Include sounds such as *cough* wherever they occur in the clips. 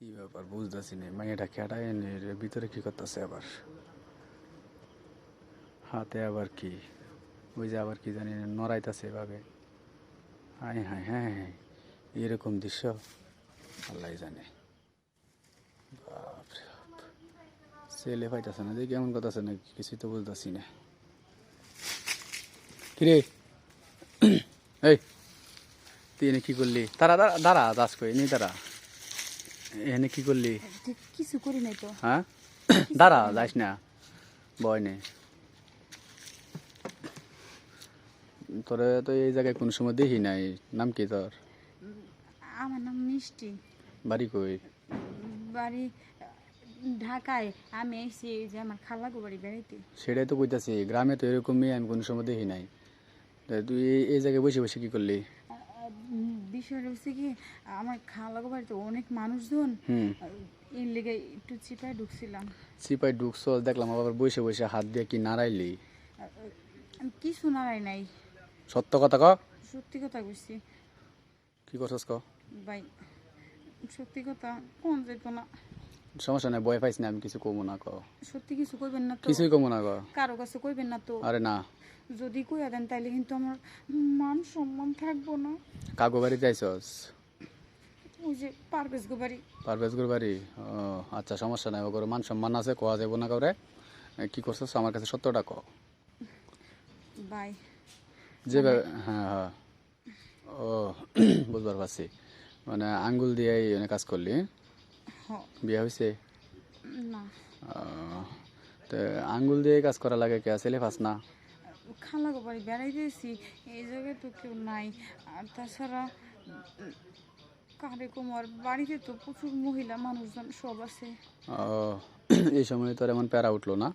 কি ব্যাপার বুঝতেছি না মাইয়াটা কেটা ভিতরে কি করতেছে আবার হাতে আবার কি ওই যে আবার কি জানি নড়াইতেছে এভাবে হাই হাই হ্যাঁ হ্যাঁ এরকম দৃশ্য আল্লাহ জানে বাপরে বাপ ছেলে পাইতেছে না যে কেমন কথা না কিছুই তো বুঝতেছি না কিরে এই তুই কি করলি তারা দাঁড়া দাস কই নি তারা এনে কি করলি? কিছু করি নাই তো। হ্যাঁ? দাঁড়া যাস না। বয় নে তোরে তো এই জায়গায় কোন সময় দেখি নাই। নাম কি তোর? আমার নাম মিষ্টি। বাড়ি কই? বাড়ি ঢাকায়। আমি এসেছি যে আমার খালাগো বাড়ি বেড়াইতে। সেটাই তো কইতাছি গ্রামে তো এরকমই আমি কোন সময় দেখি নাই। তুই এই- এই জায়গায় বসে বসে কি করলি? বিষয়টা হচ্ছে কি আমার খালাগো বাড়িতে অনেক মানুষজন এর লেগে একটু চিপায় ঢুকছিলাম। চিপায় ঢুকছ দেখলাম আবার বসে বসে হাত দিয়ে কি নাড়াইলি? কিছু নাড়াই নাই। সত্য কথা ক। সত্যি কথা কইছি। কি করছস ক? ভাই সত্যি কথা কোন যেত না। সমস্যা নাই বয় পাইছি না আমি কিছু কমো না ক সত্যি কিছু কইবেন না তো? কিছুই কমো না ক কারও কাছে কইবেন না তো? আরে না। যদি কইয়া দেন তাইলে কিন্তু আমার মান সম্মান থাকব না। কাগো বাড়ি যাইছস ওই যে পারভেজ গো বাড়ি পারভেজ বাড়ি ও আচ্ছা সমস্যা নাই ওগুলো মান সম্মান আছে কোয়া যাব না কাউরে? কি করছস? আমার কাছে সত্যটা ক বাই। যে হ্যাঁ হ্যাঁ। ও *clears throat* বুঝবার পারছি। মানে আঙ্গুল দিয়ে কাজ করলি বিয়ে হয়েছে না। তো আঙ্গুল দিয়ে কাজ করা লাগে কে? ছেলে ফাস না খালাগো বাড়ি বেড়াইতেছি এই জায়গায় তো কেউ নাই। আর তাছাড়া কারে কুমার বাড়িতে তো প্রচুর মহিলা মানুষজন সব আছে। *clears throat* এই সময় তোর এমন প্যারা উঠল না?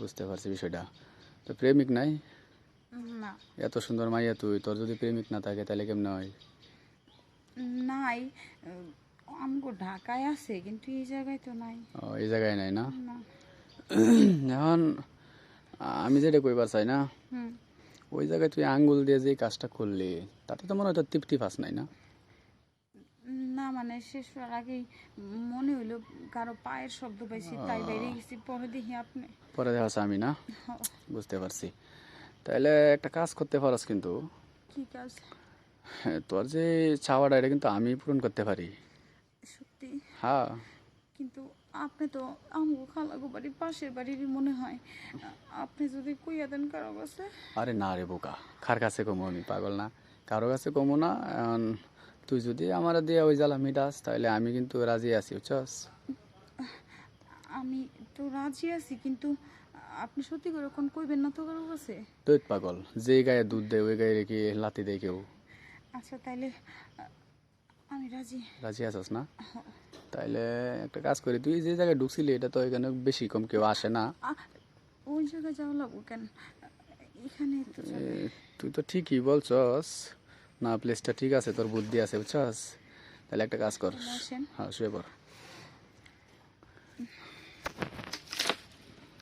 বুঝতে পারছি বিষয়টা। তো প্রেমিক নাই? না। এত সুন্দর মাইয়া তুই তোর যদি প্রেমিক না থাকে তাহলে কেমন হয়? নাই। আমগো ঢাকায় আছে কিন্তু এই জায়গায় তো নাই। ও, এই জায়গায় নাই না? *clears throat* এখন আমি যেটা কইবার চাই না ওই জায়গায় তুই আঙ্গুল দিয়ে যে কাজটা করলি তাতে তো মনে হয় তোর তৃপ্তি পাস নাই না? না মানে শেষ হওয়ার আগেই মনে হইল কারও পায়ের শব্দ পাইছি তাই বাইরে গেছি পরে দেখি আপনি। পরে দেখা আমি না? বুঝতে পারছি। তাহলে একটা কাজ করতে পারস কিন্তু। কি কাজ? হ্যাঁ, তোর যে চাওয়াটা এটা কিন্তু আমি পূরণ করতে পারি। হ্যাঁ। কিন্তু আপনি তো আমগো খালাগো বাড়ি পাশের বাড়িরই মনে হয়। আপনি যদি কইয়া দেন কারও কাছে। আরে না রে বোকা কার কাছে কমো আমি পাগল না? কারও কাছে কমো না তুই যদি আমার দিয়ে ওই জ্বালা মিটাস তাহলে আমি কিন্তু রাজি আছি বুঝছস? আমি তো রাজি আছি কিন্তু আপনি সত্যি করে কোন কইবেন না তো কারও কাছে? তুই পাগল যে গায়ে দুধ দেয় ওই গায়ে রেখে লাতি দেয় কেউ। আচ্ছা তাইলে আমি রাজি। রাজি আছস না? তাইলে একটা কাজ করি তুই যে জায়গায় ঢুকছিলি এটা তো এখানে বেশি কম কেউ আসে না। ওই জায়গায় যাওয়া লাগবো কেন? এখানে তুই তো ঠিকই বলছস না প্লেসটা ঠিক আছে তোর বুদ্ধি আছে বুঝছস? তাহলে একটা কাজ কর। হ্যাঁ শুয়ে পড়।